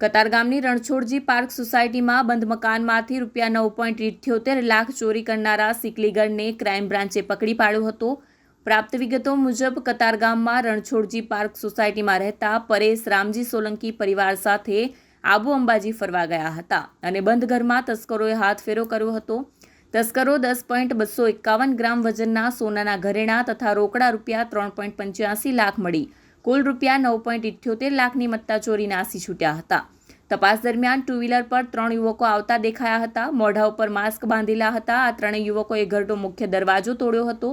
કતારગામની Ranchhodji park સોસાયટીમાં બંધ મકાનમાંથી રૂપિયા નવ પોઈન્ટ ઇઠ્યોતેર લાખ ચોરી કરનારા સિકલીગઢને ક્રાઇમ બ્રાન્ચે પકડી પાડ્યો હતો. પ્રાપ્ત વિગતો મુજબ કતારગામમાં રણછોડજી પાર્ક સોસાયટીમાં રહેતા પરેશ રામજી સોલંકી પરિવાર સાથે આબુ અંબાજી ફરવા ગયા હતા અને બંધ ઘરમાં તસ્કરોએ હાથફેરો કર્યો હતો. તસ્કરો દસ પોઈન્ટ બસો એકાવન ગ્રામ વજનના સોનાના ઘરેણાં તથા રોકડા રૂપિયા ત્રણ પોઈન્ટ પંચ્યાસી લાખ મળી કુલ રૂપિયા નવ પોઈન્ટ ઇઠ્યોતેર લાખની મત્તા ચોરી નાસી છૂટ્યા હતા. તપાસ દરમિયાન ટુ વ્હીલર પર ત્રણ યુવકો આવતા દેખાયા હતા. મોઢા ઉપર માસ્ક બાંધેલા હતા. આ ત્રણેય યુવકોએ ઘરનો મુખ્ય દરવાજો તોડ્યો હતો.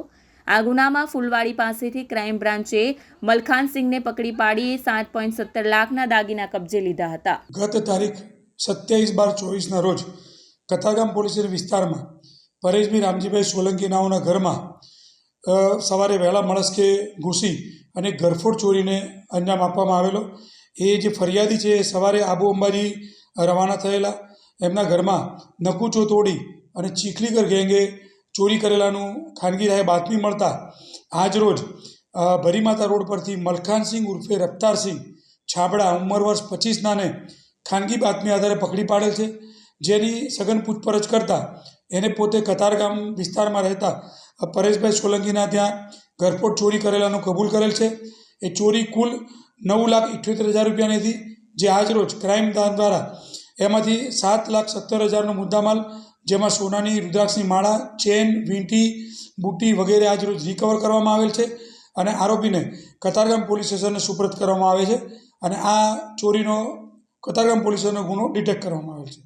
આ ગુનામાં ફૂલવાડી પાસેથી ક્રાઇમ બ્રાન્ચે મલખાનસિંહને પકડી પાડી સાત પોઈન્ટ સત્તર લાખના દાગીના કબજે લીધા હતા. ગત તારીખ સત્યાવીસ બાર ચોવીસના રોજ કથાગામ પોલીસ વિસ્તારમાં પરેશભાઈ રામજીભાઈ સોલંકી નાઓના ઘરમાં સવારે વહેલા માણસકે ઘૂસી અને ઘરફોડ ચોરીને અંજામ આપવામાં આવેલો. એ જે ફરિયાદી છે, એ સવારે આબુ અંબાજી રવાના થયેલા. એમના ઘરમાં નકુચો તોડી અને ચીખલીગર ગેંગે ચોરી કરેલાનું ખાનગી રાહે બાતમી મળતા આજરોજ ભરીમાતા રોડ પરથી મલખાનસિંહ ઉર્ફે રફતારસિંહ છાબડા ઉંમર વર્ષ પચીસનાને ખાનગી બાતમી આધારે પકડી પાડેલ છે. જેની સઘન પૂછપરછ કરતાં એને પોતે કતારગામ વિસ્તારમાં રહેતા પરેશભાઈ સોલંકીના ત્યાં ઘરફોડ ચોરી કરેલાનું કબૂલ કરેલ છે. એ ચોરી કુલ નવ લાખ ઇઠ્યોતેર હજાર રૂપિયાની હતી. જે આજરોજ ક્રાઇમ દ્વારા એમાંથી સાત લાખ સત્તર હજારનો મુદ્દામાલ, જેમાં સોનાની, રુદ્રાક્ષની માળા, ચેન, વીંટી, બુટ્ટી વગેરે આજરોજ રિકવર કરવામાં આવેલ છે અને આરોપીને કતારગામ પોલીસ સ્ટેશનને સુપ્રત કરવામાં આવે છે અને આ ચોરીનો કતારગામ પોલીસ સ્ટેશનનો ગુનો ડિટેક્ટ કરવામાં આવેલ છે.